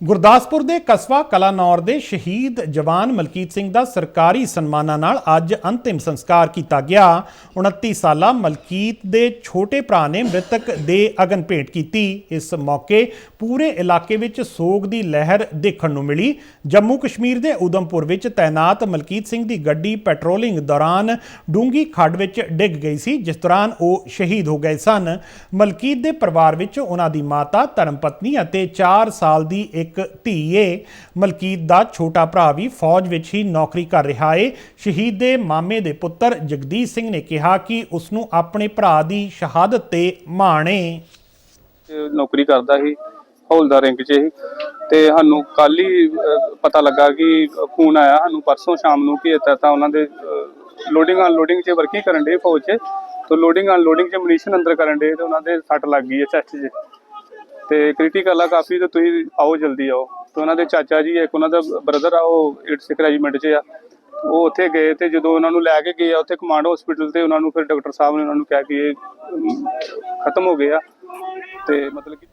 ਗੁਰਦਾਸਪੁਰ ਦੇ ਕਸਬਾ ਕਲਾਨੌਰ ਦੇ ਸ਼ਹੀਦ ਜਵਾਨ ਮਲਕੀਤ ਸਿੰਘ ਦਾ ਸਰਕਾਰੀ ਸਨਮਾਨਾਂ ਨਾਲ ਅੱਜ ਅੰਤਿਮ ਸੰਸਕਾਰ ਕੀਤਾ ਗਿਆ। 29 ਸਾਲਾ ਮਲਕੀਤ ਦੇ ਛੋਟੇ ਭਰਾ ਨੇ ਮ੍ਰਿਤਕ ਦੇ ਅਗਨ ਭੇਟ ਕੀਤੀ। ਇਸ ਮੌਕੇ ਪੂਰੇ ਇਲਾਕੇ ਵਿੱਚ ਸੋਗ ਦੀ ਲਹਿਰ ਦੇਖਣ ਨੂੰ ਮਿਲੀ। ਜੰਮੂ ਕਸ਼ਮੀਰ ਦੇ ਉਦਮਪੁਰ ਵਿੱਚ ਤਾਇਨਾਤ ਮਲਕੀਤ ਸਿੰਘ ਦੀ ਗੱਡੀ ਪੈਟਰੋਲਿੰਗ ਦੌਰਾਨ ਡੂੰਗੀ ਖੱਡ ਵਿੱਚ ਡਿੱਗ ਗਈ ਸੀ, ਜਿਸ ਦੌਰਾਨ ਉਹ ਸ਼ਹੀਦ ਹੋ ਗਏ ਸਨ। ਮਲਕੀਤ ਦੇ ਪਰਿਵਾਰ ਵਿੱਚ ਉਹਨਾਂ ਦੀ ਮਾਤਾ ਧਰਮਪਤਨੀ ਅਤੇ 4 ਸਾਲ ਦੀ ਇੱਕ ਧੀ ਏ ਮਲਕੀਤ ਦਾ ਛੋਟਾ ਭਰਾ ਵੀ ਫੌਜ ਵਿੱਚ ਹੀ ਨੌਕਰੀ ਕਰ ਰਿਹਾ ਏ। ਸ਼ਹੀਦ ਦੇ ਮਾਮੇ ਦੇ ਪੁੱਤਰ ਜਗਦੀਸ਼ ਸਿੰਘ ਨੇ ਕਿਹਾ ਕਿ ਉਸ ਨੂੰ ਆਪਣੇ ਭਰਾ ਦੀ ਸ਼ਹਾਦਤ ਤੇ ਮਾਣ ਏ। ਤੇ ਨੌਕਰੀ ਕਰਦਾ ਸੀ ਹੌਲਦਾਰ ਰੈਂਕ 'ਚ ਸੀ ਤੇ ਸਾਨੂੰ ਕੱਲ ਹੀ ਅਹ, ਪਤਾ ਲੱਗਾ ਕਿ ਫੋਨ ਆਇਆ ਸਾਨੂੰ ਪਰਸੋਂ ਸ਼ਾਮ ਨੂੰ ਕਿ ਇੱਦਾਂ ਤਾਂ ਉਹਨਾਂ ਦੇ ਲੋਡਿੰਗ ਅਨਲੋਡਿੰਗ 'ਚ ਵਰਕਿੰਗ ਕਰਨ ਦੇ ਫੌਜ 'ਚ। ਤੇ ਲੋਡਿੰਗ ਅਨਲੋਡਿੰਗ 'ਚ ਮਨੀਸ਼ਨ ਅੰਦਰ ਕਰਨ ਦੇ ਤੇ ਉਹਨਾਂ ਦੇ ਸੱਟ ਲੱਗ ਗਈ ਹੈ ਚੈਸਟ 'ਚ। ਤੇ ਕ੍ਰਿਟੀਕਲ ਆ ਕਾਫੀ, ਤੇ ਤੁਸੀਂ ਆਓ ਜਲਦੀ ਆਓ। ਤੇ ਉਹਨਾਂ ਦੇ ਚਾਚਾ ਜੀ, ਇੱਕ ਉਹਨਾਂ ਦਾ ਬ੍ਰਦਰ ਆ, ਉਹ 86 ਰੈਜੀਮੈਂਟ 'ਚ ਆ। ਉਹ ਉੱਥੇ ਗਏ ਤੇ ਜਦੋਂ ਉਹਨਾਂ ਨੂੰ ਲੈ ਕੇ ਗਏ ਆ, ਉੱਥੇ ਕਮਾਂਡ ਹਸਪੀਟਲ ਤੇ ਉਹਨਾਂ ਨੂੰ ਫਿਰ ਡਾਕਟਰ ਸਾਹਿਬ ਨੇ ਉਹਨਾਂ ਨੂੰ ਕਿਹਾ ਕਿ ਇਹ ਖਤਮ ਹੋ ਗਏ ਆ ਤੇ ਮਤਲਬ ਕਿ